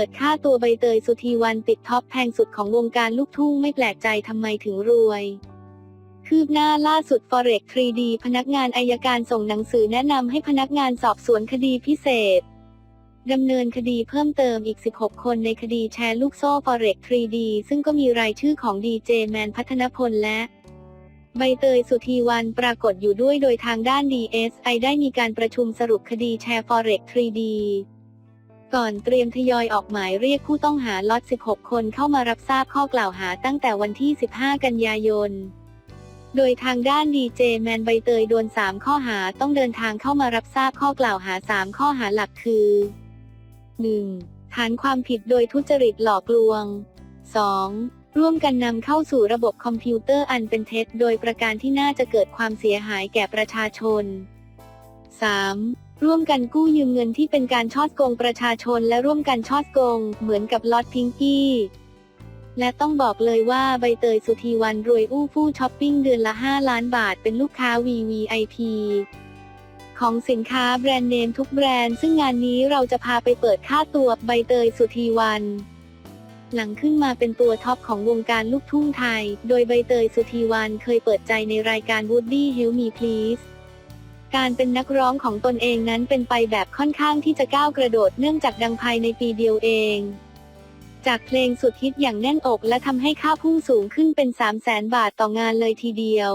เปิดค่าตัวใบเตยสุธีวันติดท็อปแพงสุดของวงการลูกทุ่งไม่แปลกใจทำไมถึงรวย คืบหน้าล่าสุด Forex 3D พนักงานอายการส่งหนังสือแนะนำให้พนักงานสอบสวนคดีพิเศษดำเนินคดีเพิ่มเติมอีก 16 คนในคดีแชร์ลูกโซ่ Forex 3D ซึ่งก็มีรายชื่อของดีเจแมนพัฒนพลและใบเตยสุธีวันปรากฏอยู่ด้วยโดยทางด้าน DSI ได้มีการประชุมสรุปคดีแชร์ Forex 3D ก่อนเตรียมทยอยออกหมายเรียกผู้ต้องหาล็อต 16 คนเข้ามารับทราบข้อกล่าวหาตั้งแต่วันที่ 15 กันยายน โดยทางด้านดีเจแมนใบเตยโดน 3 ข้อหาต้องเดินทางเข้ามารับทราบข้อกล่าวหา 3 ข้อหาหลักคือ 1. ฐานความผิดโดยทุจริตหลอกลวง 2. ร่วมกันนำเข้าสู่ระบบคอมพิวเตอร์อันเป็นเท็จ โดยประการที่น่าจะเกิดความเสียหายแก่ประชาชน 3. ร่วมกันกู้ยืมเงินที่เป็นการชอโกงประชาชนและร่วมกันชอโกง เหมือนกับลอตพิงกี้ และต้องบอกเลยว่าใบเตยสุธีวันรวยอู้ฟู่ช้อปปิ้งเดือนละ 5 ล้านบาทเป็นลูกค้า VVIP ของสินค้าแบรนด์เนมทุกแบรนด์ ซึ่งงานนี้เราจะพาไปเปิดค่าตัวใบเตยสุธีวัน หลังขึ้นมาเป็นตัวท็อปของวงการลูกทุ่งไทย โดยใบเตยสุธีวันเคยเปิดใจในรายการ Woody Help Me Please การเป็นนักร้องของตนเองนั้นเป็นไปแบบค่อนข้างที่จะก้าวกระโดดเนื่องจากดังภายในปีเดียวเอง จากเพลงสุดฮิตอย่างแน่นอกและทำให้ค่าพุ่งสูงขึ้นเป็น 3 0 0แสนบาทต่องานเลยทีเดียว